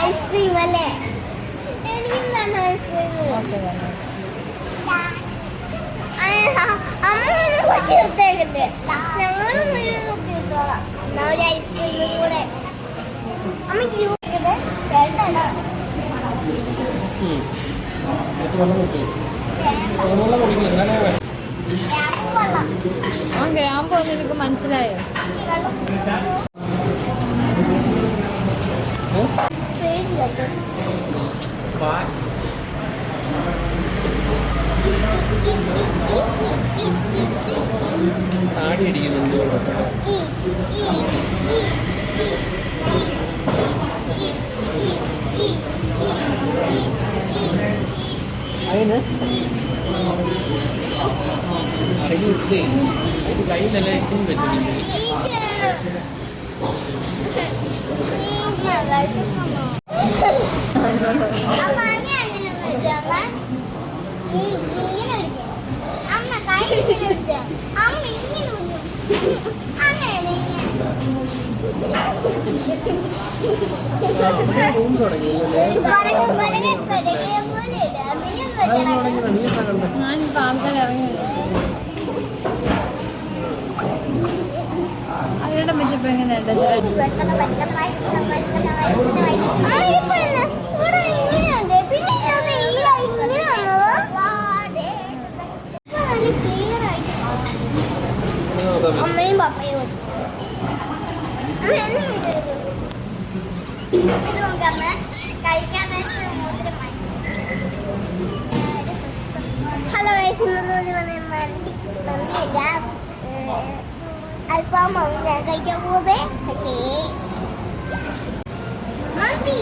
Ice cream അല്ലേ? എനിക്ക് ice cream അമ്മ കൊച്ചു കുത്തേക്കില്ലേ ഞങ്ങൾ മുഴുവൻ കുത്തിയിട്ടോളാം എന്നാ ഒരു ഐസ്ക്രീമും കൂടെ. അമ്മയ്ക്ക് യൂസ് വേണ്ടല്ലോ. ഉം. ആ ഗ്രാമ്പ് ഒന്ന് എനിക്ക് മനസ്സിലായോ? പേടില്ല പാൽ താടി അടിക്കുന്നുണ്ട് അതിന് വിട്ടേ അതിന് കൈ നല്ല ഇട്ടും കണ്ടേ ഞാനിപ്പോൾ ആൾക്കാർ ഇറങ്ങി. അവരുടെ വെച്ചപ്പോൾ എങ്ങനെയുണ്ട്? അമ്മയും പപ്പയും ഹലോ മന്തി മന്തി മന്തിയല്ല അൽഫാമാണ് ഞാൻ കഴിക്കാൻ പോകുന്നത് പക്ഷേ മന്തി.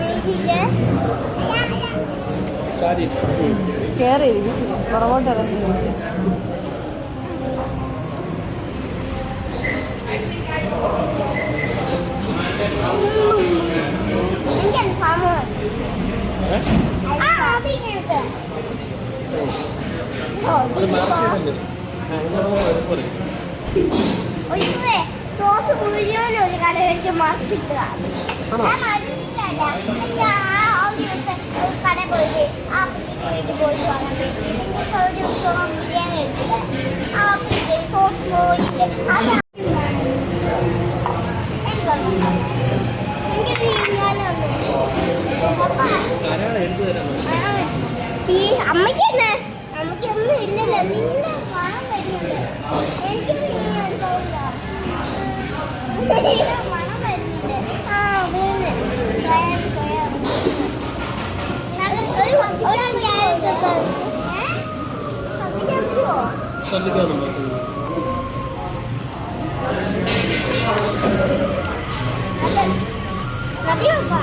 നീക്കിയിട്ട് ചാരി കയറി പുറകോട്ട് ഇറങ്ങി എനിക്ക് അൽഫാം സോസ് മുഴുവൻ ഒരു കട വെച്ച് മറിച്ചിട്ട് ആ കടയിൽ പോയിട്ട് ആ വേണ്ടി പോയിട്ട് വാങ്ങാൻ പറ്റി. ബിരിയാണി കഴിച്ചില്ല. ആ സോസ് പോയിട്ട് അത് Salgado, Matheus. Cadê o vá?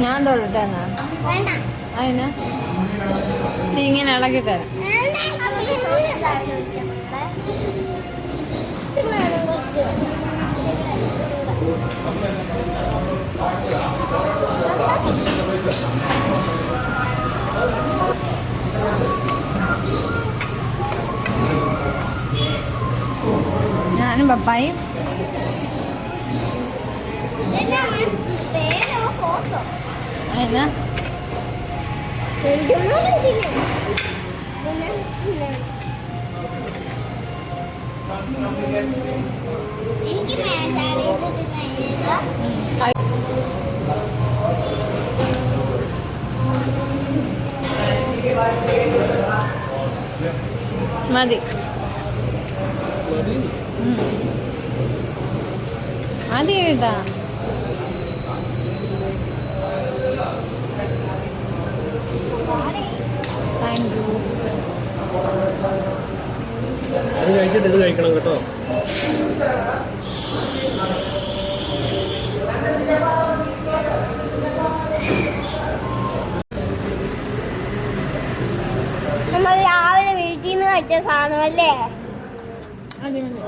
ഞാൻ തൊടട്ടെ എന്നാ? അതിന് നീ ഇങ്ങനെ ഇളക്കി തരാം. ഞാനും പപ്പായും. എന്നാ മതി. ഉം. 没问题。